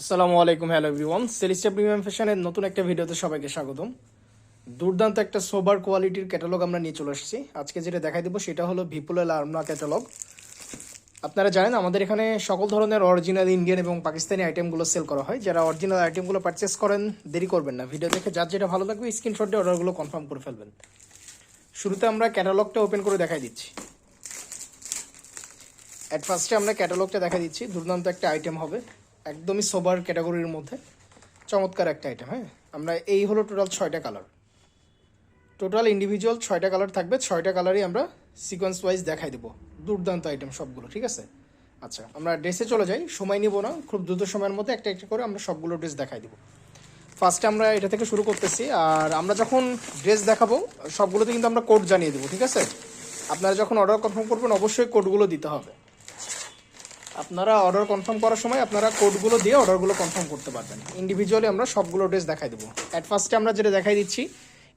আসসালামু আলাইকুম, hello everyone. সেলিস্টা premium ফ্যাশনের নতুন একটা ভিডিওতে সবাইকে স্বাগতম। দুর্দান্ত একটা সোবার কোয়ালিটির ক্যাটালগ আমরা নিয়ে চলে এসেছি আজকে যেটা দেখাই দেবো সেটা হলো ভিপুলের আর্মনা ক্যাটালগ। আপনারা জানেন, আমাদের এখানে সকল ধরনের অরিজিনাল ইন্ডিয়ান এবং পাকিস্তানি আইটেমগুলো সেল করা হয়। যারা অরিজিনাল আইটেমগুলো পারচেস করেন, দেরি করবেন না। ভিডিও দেখে যার যেটা ভালো লাগবে স্ক্রিনশট দিয়ে অর্ডারগুলো কনফার্ম করে ফেলবেন। শুরুতে আমরা ক্যাটালগটা ওপেন করে দেখাই দিচ্ছি। অ্যাট ফার্স্টে আমরা ক্যাটালগটা দেখা দিচ্ছি। দুর্দান্ত একটা আইটেম হবে। একদমই সোবার ক্যাটাগরির মধ্যে। চমৎকার একটা আইটেম হ্যাঁ? আমরা এই হলো টোটাল ছয়টা কালার টোটাল ইন্ডিভিজুয়াল ছয়টা কালার থাকবে, ছয়টা কালারই আমরা সিকোয়েন্স ওয়াইজ দেখাই দেবো। দুর্দান্ত আইটেম সবগুলো, ঠিক আছে? আচ্ছা আমরা ড্রেসে চলে যাই। সময় নিব না, খুব দ্রুত সময়ের মধ্যে একটা একটা করে আমরা সবগুলো ড্রেস দেখাই দেবো। ফার্স্টে আমরা এটা থেকে শুরু করতেছি, আর আমরা যখন ড্রেস দেখাবো, সবগুলোতে কিন্তু আমরা কোড জানিয়ে দেবো, ঠিক আছে? আপনারা যখন অর্ডার কনফার্ম করবেন, অবশ্যই কোডগুলো দিতে হবে। আপনারা অর্ডার কনফার্ম করার সময় আপনারা কোডগুলো দিয়ে অর্ডারগুলো কনফার্ম করতে পারবেন। ইন্ডিভিজুয়ালি আমরা সবগুলো ড্রেস দেখাই দেবো। অ্যাট ফার্স্টে আমরা যেটা দেখাই দিচ্ছি,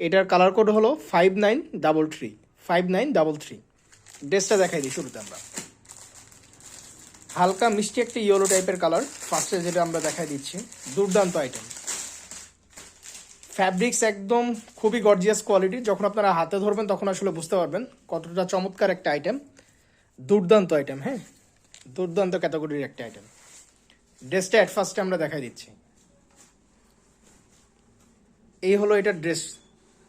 এটার কালার কোড হলো five nine double three five nine double three ড্রেসটা দেখাই দিই শুরুতে আমরা। হালকা মিষ্টি একটা ইয়েলো টাইপের কালার ফার্স্টে যেটা আমরা দেখাই দিচ্ছি, দুর্দান্ত আইটেম ফ্যাব্রিক্স একদম খুবই গর্জিয়াস কোয়ালিটি যখন আপনারা হাতে ধরবেন তখন আসলে বুঝতে পারবেন কতটা চমৎকার একটা আইটেম দুর্দান্ত আইটেম হ্যাঁ? দুর্দান্ত ক্যাটাগরির একটা আইটেম ড্রেসটা অ্যাট ফার্স্টে আমরা দেখাই দিচ্ছি। এই হলো এটা ড্রেস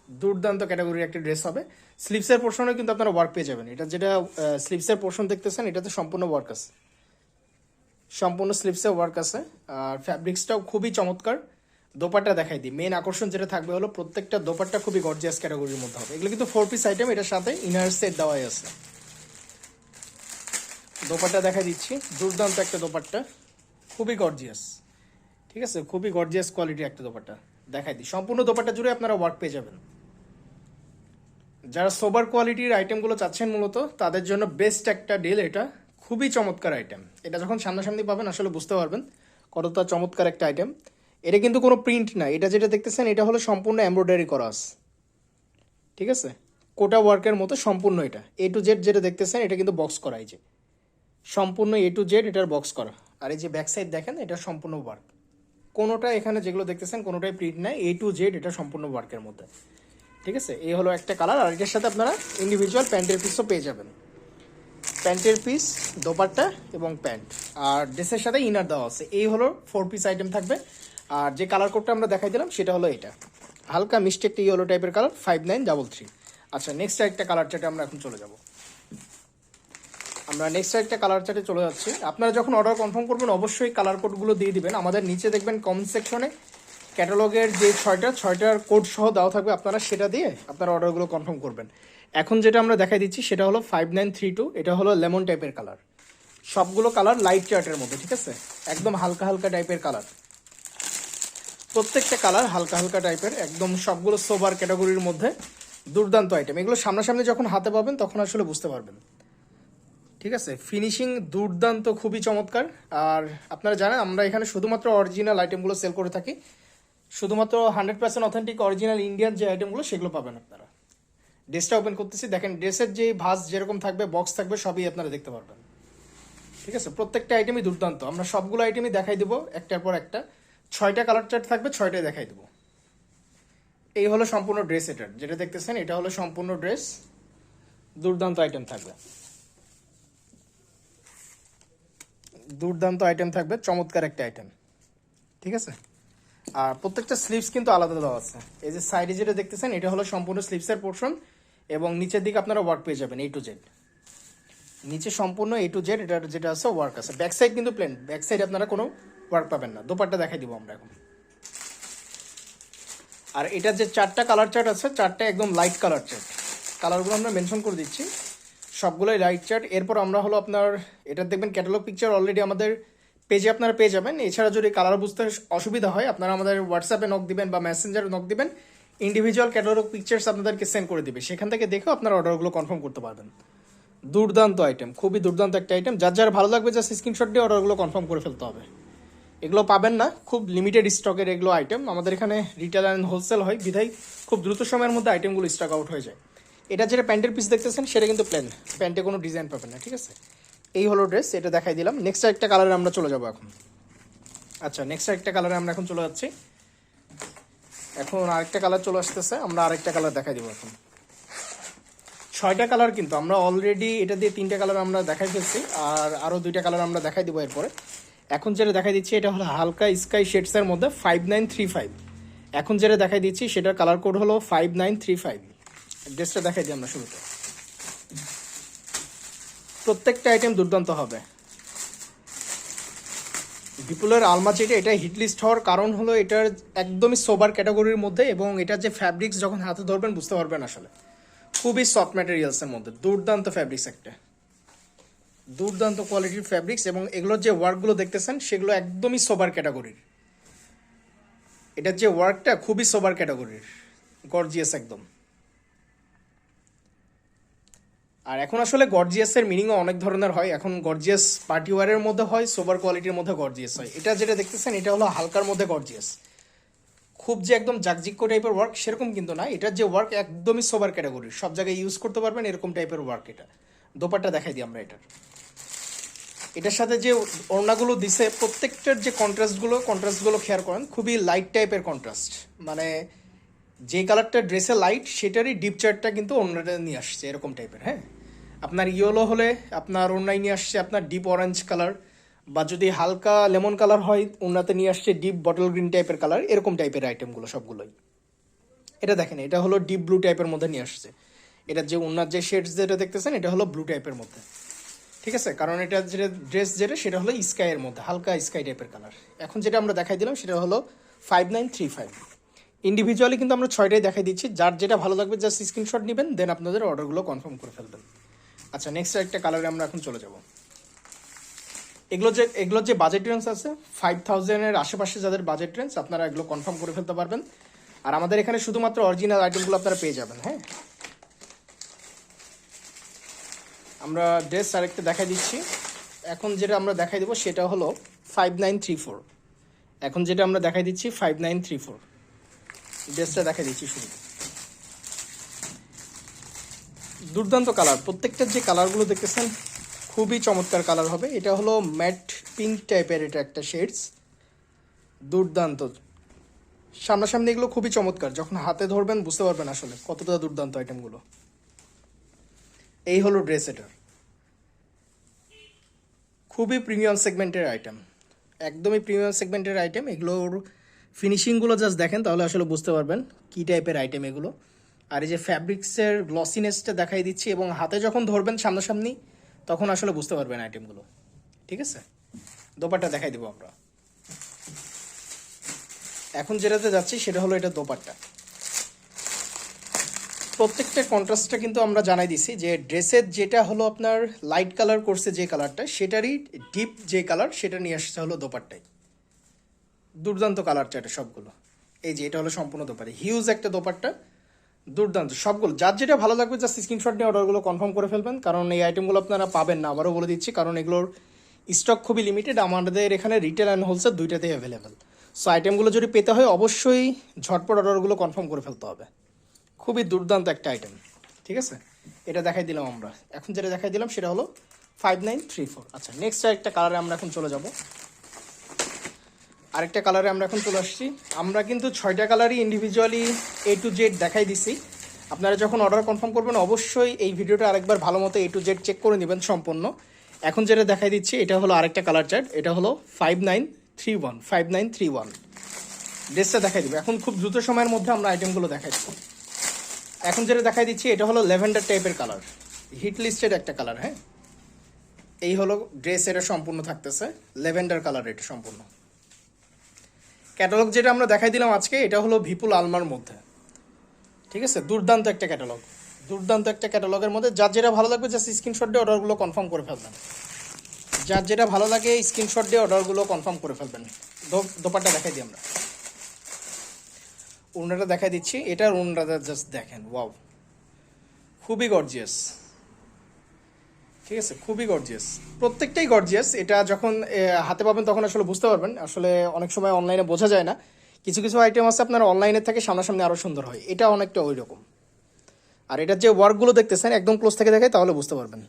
দুর্দান্ত ক্যাটাগরির একটা ড্রেস হবে। স্লিপসের পোর্শনে কিন্তু আপনারা ওয়ার্ক পেয়ে যাবেন। এটা যেটা স্লিপসের পোর্শন দেখতেছেন, এটাতে সম্পূর্ণ ওয়ার্ক আছে। সম্পূর্ণ স্লিপসে ওয়ার্ক আছে। আর ফ্যাব্রিক্সটাও খুবই চমৎকার। দোপাট্টা দেখাই দিই। মেন আকর্ষণ যেটা থাকবে হলো প্রত্যেকটা দোপাট্টা খুবই গর্জিয়াস ক্যাটাগরির মধ্যে হবে। এগুলো কিন্তু ফোর পিস আইটেম এটার সাথে ইনার সেট দেওয়াই আছে। দোপাট্টা দেখা দিচ্ছি। দুর্দান্ত একটা দোপাট্টা। খুবই গর্জিয়াস ঠিক আছে? খুবই গর্জিয়াস কোয়ালিটির একটা দোপাট্টা। দেখাই দিই। সম্পূর্ণ দোপাট্টা জুড়ে আপনারা ওয়ার্ক পেয়ে যাবেন। যারা সোবার কোয়ালিটির আইটেমগুলো চাচ্ছেন মূলত, তাদের জন্য বেস্ট একটা ডিল এটা। খুবই চমৎকার আইটেম এটা যখন সামনাসামনি পাবেন, আসলে বুঝতে পারবেন কতটা চমৎকার একটা আইটেম এটা কিন্তু কোনো প্রিন্ট না। এটা যেটা দেখতেছেন, এটা হলো সম্পূর্ণ এমব্রয়ডারি করা ঠিক আছে? কোটা ওয়ার্কের মতো সম্পূর্ণ এটা। এ টু জেড যেটা দেখতেছেন, এটা কিন্তু বক্স করা এই যে। সম্পূর্ণ এ টু জেড এটার বক্স করা। আর এই যে ব্যাক সাইড দেখেন, এটা সম্পূর্ণ ওয়ার্ক কোনোটা এখানে যেগুলো দেখতেছেন, কোনোটাই প্রিন্ট নাই এ টু জেড এটা সম্পূর্ণ ওয়ার্কের মধ্যে। ঠিক আছে? এই হলো একটা কালার আর এটার সাথে আপনারা ইন্ডিভিজুয়াল প্যান্টের পিসও পেয়ে যাবেন। প্যান্টের পিস দোপাট্টা এবং প্যান্ট আর ড্রেসের সাথে ইনার দেওয়া আছে। এই হলো ফোর পিস আইটেম থাকবে। আর যে কালার কোডটা আমরা দেখাই দিলাম, সেটা হলো এটা। হালকা মিষ্টি একটা ইয়েলো টাইপের colour five nine double three আচ্ছা নেক্সট একটা কালার চার্টে আমরা এখন চলে যাব। আমরা নেক্সট একটা কালার চার্টে চলে যাচ্ছি। আপনারা যখন অর্ডার কনফার্ম করবেন, অবশ্যই কালার কোডগুলো দিয়ে দিবেন। আমাদের নিচে দেখবেন কমেন্ট সেকশনে ক্যাটালগের যে ছয়টা, ছয়টার কোড সহ দেওয়া থাকবে আপনারা সেটা দিয়ে আপনারা অর্ডারগুলো কনফার্ম করবেন। এখন যেটা আমরা দেখাই দিচ্ছি, সেটা হলো ফাইভ নাইন থ্রি টু এটা হলো লেমন টাইপের কালার সবগুলো কালার লাইট চার্টের মধ্যে, ঠিক আছে? একদম হালকা হালকা টাইপের কালার প্রত্যেকটা কালার হালকা হালকা টাইপের একদম সবগুলো সোবার ক্যাটাগরির মধ্যে দুর্দান্ত আইটেম এগুলো সামনাসামনি যখন হাতে পাবেন, তখন আসলে বুঝতে পারবেন। ঠিক আছে ফিনিশিং দুর্দান্ত, খুবই চমৎকার। আর আপনারা জানেন, আমরা এখানে শুধুমাত্র অরিজিনাল আইটেমগুলো সেল করে থাকি। শুধুমাত্র hundred percent authentic original Indian যে আইটেমগুলো সেগুলো পাবেন আপনারা। ড্রেসটা ওপেন করতেছি। দেখেন ড্রেসের যে ভাঁজ যেরকম থাকবে বক্স থাকবে, সবই আপনারা দেখতে পারবেন। ঠিক আছে, প্রত্যেকটা আইটেমই দুর্দান্ত। আমরা সবগুলো আইটেমই দেখাই দেবো, একটার পর একটা। ছয়টা কালার চার্ট থাকবে, ছয়টাই দেখাই দেবো। এই হলো সম্পূর্ণ ড্রেস এটার যেটা দেখতেছেন, এটা হলো সম্পূর্ণ ড্রেস দুর্দান্ত আইটেম থাকবে। দুর্দান্ত আইটেম থাকবে, চমৎকার একটা আইটেম ঠিক আছে? আর প্রত্যেকটা স্লিভস কিন্তু আলাদা দেওয়া আছে। এই যে সাইডে যেটা দেখতেছেন, এটা হলো সম্পূর্ণ স্লিভসের পোর্শন এবং নিচের দিকে আপনারা ওয়ার্ক পেয়ে যাবেন এ টু জেড নিচে সম্পূর্ণ এ টু জেড এটার যেটা আছে ওয়ার্ক আছে। ব্যাক সাইড কিন্তু প্লেন ব্যাক সাইড আপনারা কোনো ওয়ার্ক পাবেন না। দোপাট্টা দেখাই দিব আমরা এখন। আর এটার যে চারটা কালার চার্ট আছে, চারটা একদম লাইট কালার চার্ট কালারগুলো আমরা মেনশন করে দিচ্ছি। সবগুলোই রাইট চার্ট এরপর আমরা হলো আপনার, এটা দেখবেন ক্যাটালগ পিকচার অলরেডি আমাদের পেজে আপনারা পেয়ে যাবেন। এছাড়া যদি কালার বুঝতে অসুবিধা হয়, আপনারা আমাদের হোয়াটসঅ্যাপে নক দিবেন বা মেসেঞ্জারে নক দিবেন। ইন্ডিভিজুয়াল ক্যাটালগ পিকচার্স আপনাদেরকে সেন্ড করে দিবে। সেখান থেকে দেখেও আপনারা অর্ডারগুলো কনফার্ম করতে পারবেন। দুর্দান্ত আইটেম খুবই দুর্দান্ত একটা আইটেম যার যার ভালো লাগবে জাস্ট স্ক্রিনশট দিয়ে অর্ডারগুলো কনফার্ম করে ফেলতে হবে। এগুলো পাবেন না, খুব লিমিটেড স্টকের এগুলো আইটেম আমাদের এখানে রিটেল অ্যান্ড হোলসেল হয়। বিধায় খুব দ্রুত সময়ের মধ্যে আইটেমগুলো স্টক আউট হয়ে যায়। এটা যেটা প্যান্টের পিস দেখতেছেন, সেটা কিন্তু প্লেন প্যান্টে কোনো ডিজাইন পাবেন না, ঠিক আছে? এই হলো ড্রেস এটা দেখাই দিলাম। নেক্সট একটা কালারে আমরা চলে যাব এখন। আচ্ছা নেক্সট আরেকটা কালারে আমরা এখন চলে যাচ্ছি। এখন আরেকটা কালার চলে আসতেছে, আমরা আরেকটা কালার দেখাই দিব এখন। ছয়টা কালার কিন্তু, আমরা অলরেডি এটা দিয়ে তিনটা কালার আমরা দেখাই ফেলছি, আর আরও দুইটা কালার আমরা দেখাই দিব এরপরে। এখন যেটা দেখাই দিচ্ছি, এটা হলো হালকা স্কাই শেডসের মধ্যে ফাইভ নাইন থ্রি ফাইভ এখন যেটা দেখাই দিচ্ছি, সেটার কালার কোড হলো ফাইভ নাইন থ্রি ফাইভ ড্রেসটা দেখাই দিই আমরা শুরুতে। প্রত্যেকটা আইটেম দুর্দান্ত হবে। বিপুলের আলমাচিটা এটা হিটলিস্ট হওয়ার কারণ হলো এটার একদমই সোবার ক্যাটাগরির মধ্যে এবং এটার যে ফ্যাব্রিক্স যখন হাতে ধরবেন বুঝতে পারবেন আসলে। খুবই সফট ম্যাটেরিয়ালসের মধ্যে, দুর্দান্ত ফ্যাব্রিক্স একটা। দুর্দান্ত কোয়ালিটির ফ্যাব্রিক্স এবং এগুলোর যে ওয়ার্কগুলো দেখতেছেন, সেগুলো একদমই সোবার ক্যাটাগরির এটার যে ওয়ার্কটা খুবই সোবার ক্যাটাগরির গর্জিয়াস একদম। আর এখন আসলে গর্জিয়াসের মিনিংও অনেক ধরনের হয়। এখন গর্জিয়াস পার্টি ওয়ারের মধ্যে হয় সোবার কোয়ালিটির মধ্যে গর্জিয়াস হয়। এটা যেটা দেখতেছেন, এটা হলো হালকার মধ্যে গর্জিয়াস খুব যে একদম জাকজিক্য টাইপের ওয়ার্ক সেরকম কিন্তু না। এটার যে ওয়ার্ক একদমই সোবার ক্যাটাগরির সব জায়গায় ইউজ করতে পারবেন এরকম টাইপের ওয়ার্ক এটা। দোপাট্টা দেখাই দিই আমরা এটার। এটার সাথে যে ওড়নাগুলো দিছে, প্রত্যেকটার যে কন্ট্রাস্টগুলো কন্ট্রাস্টগুলো খেয়াল করেন, খুবই লাইট টাইপের কন্ট্রাস্ট মানে যে কালারটা ড্রেসে লাইট সেটারই ডিপ চার্টটা কিন্তু অন্যটা নিয়ে আসছে, এরকম টাইপের হ্যাঁ? আপনার ইয়েলো হলে আপনার অন্যায় নিয়ে আসছে আপনার ডিপ অরেঞ্জ কালার বা যদি হালকা লেমন কালার হয় অন্যতে নিয়ে আসছে ডিপ বটল গ্রিন টাইপের কালার এরকম টাইপের আইটেমগুলো সবগুলোই। এটা দেখেন, এটা হলো ডিপ ব্লু টাইপের মধ্যে নিয়ে আসছে। এটা যে ওনার যে শেডস যেটা দেখতেছেন, এটা হলো ব্লু টাইপের মধ্যে। ঠিক আছে? কারণ এটা যেটা ড্রেস যেটা, সেটা হলো স্কাইয়ের মধ্যে, হালকা স্কাই টাইপের কালার এখন যেটা আমরা দেখাই দিলাম, সেটা হলো five nine three five individually কিন্তু আমরা ছয়টাই দেখাই দিচ্ছি, যার যেটা ভালো লাগবে জাস্ট স্ক্রিনশট নেবেন দেন আপনাদের অর্ডারগুলো কনফার্ম করে ফেলবেন। আচ্ছা নেক্সট একটা কালারে আমরা এখন চলে যাব। এগুলো যে এগুলোর যে বাজেট রেঞ্জ আছে ফাইভ থাউজেন্ডের আশেপাশে যাদের বাজেট রেঞ্জ আপনারা এগুলো কনফার্ম করে ফেলতে পারবেন। আর আমাদের এখানে শুধুমাত্র অরিজিনাল আইটেমগুলো আপনারা পেয়ে যাবেন হ্যাঁ? আমরা ড্রেস আরেকটা দেখাই দিচ্ছি। এখন যেটা আমরা দেখাই দেবো, সেটা হলো ফাইভ নাইন থ্রি ফোর এখন যেটা আমরা দেখাই দিচ্ছি ফাইভ নাইন থ্রি ফোর ড্রেসটা দেখাই দিচ্ছি শুরু দুর্দান্ত কালার প্রত্যেকটার যে কালারগুলো দেখতেছেন, খুবই চমৎকার কালার হবে। এটা হলো ম্যাট পিঙ্ক টাইপের এটা একটা শেডস দুর্দান্ত। সামনাসামনি এগুলো খুবই চমৎকার। যখন হাতে ধরবেন বুঝতে পারবেন আসলে কতটা দুর্দান্ত আইটেমগুলো এই হলো ড্রেস এটার খুবই প্রিমিয়াম সেগমেন্টের আইটেম একদমই প্রিমিয়াম সেগমেন্টের আইটেম এগুলোর ফিনিশিংগুলো জাস্ট দেখেন, তাহলে আসলে বুঝতে পারবেন কী টাইপের আইটেম এগুলো। আর এই যে ফ্যাব্রিক্সের গ্লসিনেসটা দেখাই দিচ্ছি এবং হাতে যখন ধরবেন সামনাসামনি, তখন আসলে বুঝতে পারবেন আইটেমগুলো ঠিক আছে? দোপাট্টা দেখাই দেবো আমরা। এখন যেটাতে যাচ্ছি, সেটা হলো এটা দোপাট্টা। প্রত্যেকটা কন্ট্রাস্টটা কিন্তু আমরা জানাই দিছি যে ড্রেসের যেটা হলো আপনার লাইট কালার করছে যে কালারটা সেটারই ডিপ যে কালার সেটা নিয়ে আসছে হলো দোপাট্টাই দুর্দান্ত কালার চাটে সবগুলো। এই যে, এটা হলো সম্পূর্ণ দোপাট্টা। হিউজ একটা দোপাট্টা। দুর্দান্ত। সবগুলো। যার যেটা ভালো লাগবে জাস্ট স্ক্রিনশট নিয়ে অর্ডারগুলো কনফার্ম করে ফেলবেন। কারণ এই আইটেমগুলো আপনারা পাবেন না আবারও বলে দিচ্ছি। কারণ এগুলোর স্টক খুবই লিমিটেড আমাদের এখানে রিটেল অ্যান্ড হোলসেল দুইটাতেই অ্যাভেলেবেল সো আইটেমগুলো যদি পেতে হয়, অবশ্যই ঝটপট অর্ডারগুলো কনফার্ম করে ফেলতে হবে। খুবই দুর্দান্ত একটা আইটেম ঠিক আছে? এটা দেখাই দিলাম আমরা। এখন যেটা দেখাই দিলাম, সেটা হলো ফাইভ নাইন থ্রি ফোর আচ্ছা নেক্সট একটা কালারে আমরা এখন চলে যাব। আরেকটা কালারে আমরা এখন চলে আসছি। আমরা কিন্তু ছয়টা কালারই ইন্ডিভিজুয়ালি এ টু জেড দেখাই দিছি। আপনারা যখন অর্ডার কনফার্ম করবেন, অবশ্যই এই ভিডিওটা আরেকবার ভালো মতো এ টু জেড চেক করে নেবেন সম্পূর্ণ। এখন যেটা দেখাই দিচ্ছি, এটা হলো আরেকটা কালার চার্ট এটা হলো five nine three one five nine three one ড্রেসটা দেখাই দিব। এখন খুব দ্রুত সময়ের মধ্যে আমরা আইটেমগুলো দেখাই দেবো। এখন যেটা দেখাই দিচ্ছি, এটা হলো ল্যাভেন্ডার টাইপের কালার হিট লিস্টেড একটা কালার হ্যাঁ? এই হলো ড্রেস এটা সম্পূর্ণ থাকতেছে। ল্যাভেন্ডার কালার এটা সম্পূর্ণ। ক্যাটালগ যেটা আমরা দেখাই দিলাম আজকে, এটা হলো ভিপুল আলমার মধ্যে। ঠিক আছে? দুর্দান্ত একটা ক্যাটালগ দুর্দান্ত একটা ক্যাটালগের মধ্যে। যার যেটা ভালো লাগবে জাস্ট স্ক্রিনশট দিয়ে অর্ডারগুলো কনফার্ম করে ফেলবেন। যার যেটা ভালো লাগে স্ক্রিনশট দিয়ে অর্ডারগুলো কনফার্ম করে ফেলবেন। দো- দোপাট্টা দেখাই দিই আমরা। উন্নাটা দেখাই দিচ্ছি। এটার উন্নাটা জাস্ট দেখেন। ওয়াও খুবই গর্জিয়াস ঠিক আছে? খুবই গর্জিয়াস প্রত্যেকটাই গর্জিয়াস এটা যখন হাতে পাবেন তখন আসলে বুঝতে পারবেন। আসলে অনেক সময় অনলাইনে বোঝা যায় না। কিছু কিছু আইটেম আছে আপনার অনলাইনের থেকে সামনাসামনি আরও সুন্দর হয়। এটা অনেকটা ওই রকম আর এটার যে ওয়ার্কগুলো দেখতেছেন, একদম ক্লোজ থেকে দেখায়, তাহলে বুঝতে পারবেন।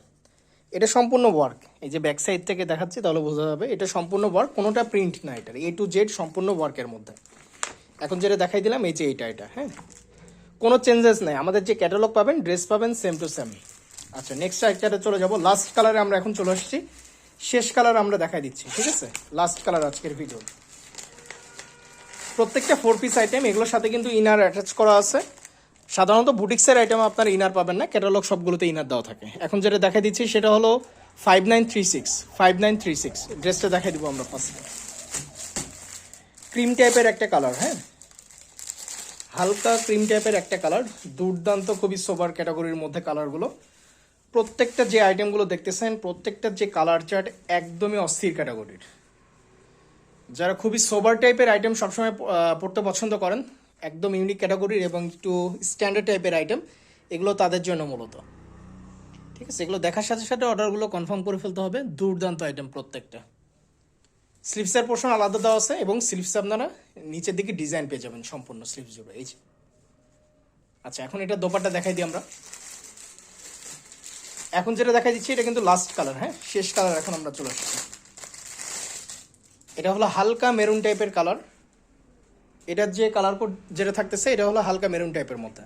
এটা সম্পূর্ণ ওয়ার্ক এই যে ব্যাক সাইড থেকে দেখাচ্ছি, তাহলে বোঝা যাবে, এটা সম্পূর্ণ ওয়ার্ক কোনোটা প্রিন্ট না এটার এ টু জেড সম্পূর্ণ ওয়ার্কের মধ্যে। এখন যেটা দেখাই দিলাম, এই যে এইটা এটা হ্যাঁ? কোনো চেঞ্জেস নাই। আমাদের যে ক্যাটালগ পাবেন ড্রেস পাবেন সেম টু সেম আচ্ছা নেক্সট আইটারে চলে যাব। লাস্ট কালারে আমরা এখন চলে আসছি। শেষ কালার আমরা দেখাই দিচ্ছি, ঠিক আছে? লাস্ট কালার আজকের ভিডিও প্রত্যেকটা ফোর পিস আইটেম এগুলোর সাথে কিন্তু ইনার অ্যাটাচ করা আছে। সাধারণত বুটিক্সের আইটেম আপনার ইনার পাবেন না ক্যাটালগ সবগুলোতে ইনার দেওয়া থাকে। এখন যেটা দেখাই দিচ্ছি, সেটা হলো five nine three six five nine three six ড্রেসটা দেখাই দিব আমরা ফার্স্ট ক্রিম টাইপের একটা কালার হ্যাঁ? হালকা ক্রিম টাইপের একটা কালার দুর্দান্ত, খুবই সোবার ক্যাটাগরির মধ্যে কালারগুলো প্রত্যেকটা যে আইটেমগুলো দেখতেছেন, প্রত্যেকটা যে কালার চার্ট একদমই অস্থির ক্যাটাগরির যারা খুবই সোবার টাইপের আইটেম সবসময় পড়তে পছন্দ করেন, একদম ইউনিক ক্যাটাগরির এবং একটু স্ট্যান্ডার্ড টাইপের আইটেম এগুলো তাদের জন্য মূলত। ঠিক আছে, এগুলো দেখার সাথে সাথে অর্ডারগুলো কনফার্ম করে ফেলতে হবে, দুর্দান্ত আইটেম প্রত্যেকটা। স্লিপসের পোর্শন আলাদা দেওয়া আছে এবং স্লিভস আপনারা নিচের দিকে ডিজাইন পেয়ে যাবেন সম্পূর্ণ স্লিপস জুড়ে, এই যে। আচ্ছা এখন এটা দোপাট্টা দেখাই দিই আমরা। এখন যেটা দেখাই দিচ্ছি, এটা কিন্তু লাস্ট কালার হ্যাঁ? শেষ কালার এখন আমরা চলে আসছি। এটা হলো হালকা মেরুন টাইপের কালার এটার যে কালার কোড যেটা থাকতেছে, এটা হলো হালকা মেরুন টাইপের মধ্যে।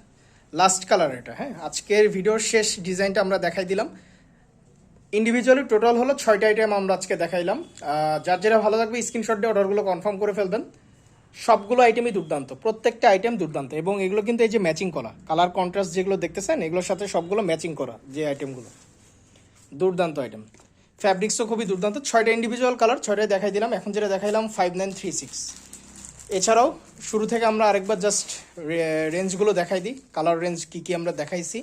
লাস্ট কালার এটা হ্যাঁ? আজকের ভিডিওর শেষ ডিজাইনটা আমরা দেখাই দিলাম। ইন্ডিভিজুয়ালি টোটাল হলো ছয়টা আইটেম আমরা আজকে দেখাইলাম। যার যেটা ভালো লাগবে স্ক্রিনশট দিয়ে অর্ডারগুলো কনফার্ম করে ফেলবেন। সবগুলো আইটেমই দুর্দান্ত, প্রত্যেকটা আইটেম দুর্দান্ত এবং এগুলো কিন্তু এই যে ম্যাচিং করা কালার কন্ট্রাস্ট যেগুলো দেখতেছেন, এগুলোর সাথে সবগুলো ম্যাচিং করা যে আইটেমগুলো দুর্দান্ত আইটেম ফ্যাব্রিক্সও খুবই দুর্দান্ত, ছয়টা ইন্ডিভিজুয়াল কালার ছয়টায় দেখাই দিলাম, এখন যেটা দেখাইলাম ফাইভ নাইন থ্রি সিক্স এছাড়াও শুরু থেকে আমরা আরেকবার জাস্ট রেঞ্জগুলো দেখাই দিই কালার রেঞ্জ কী কী আমরা দেখাইছি।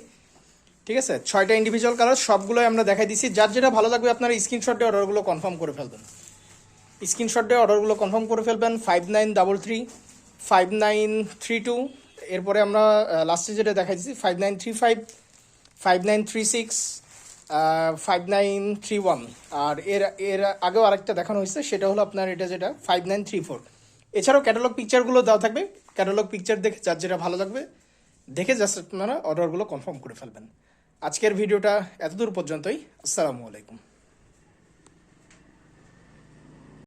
ঠিক আছে? ছয়টা ইন্ডিভিজুয়াল কালার সবগুলোই আমরা দেখাই দিছি, যার যেটা ভালো লাগবে আপনারা স্ক্রিনশট অর্ডারগুলো কনফার্ম করে ফেলবেন। স্ক্রিনশট দিয়ে অর্ডারগুলো কনফার্ম করে ফেলবেন five nine double three five nine three two এরপরে আমরা লাস্টে যেটা দেখাই দিচ্ছি five nine three five five nine three six five nine three one আর এর এর আগেও আরেকটা দেখানো হয়েছে, সেটা হলো আপনার এটা যেটা ফাইভ নাইন থ্রি ফোর এছাড়াও ক্যাটালগ পিকচারগুলো দেওয়া থাকবে ক্যাটালগ পিকচার দেখে যার যেটা ভালো লাগবে, দেখে জাস্ট আপনারা অর্ডারগুলো কনফার্ম করে ফেলবেন। আজকের ভিডিওটা এতদূর পর্যন্তই, আসসালামু আলাইকুম।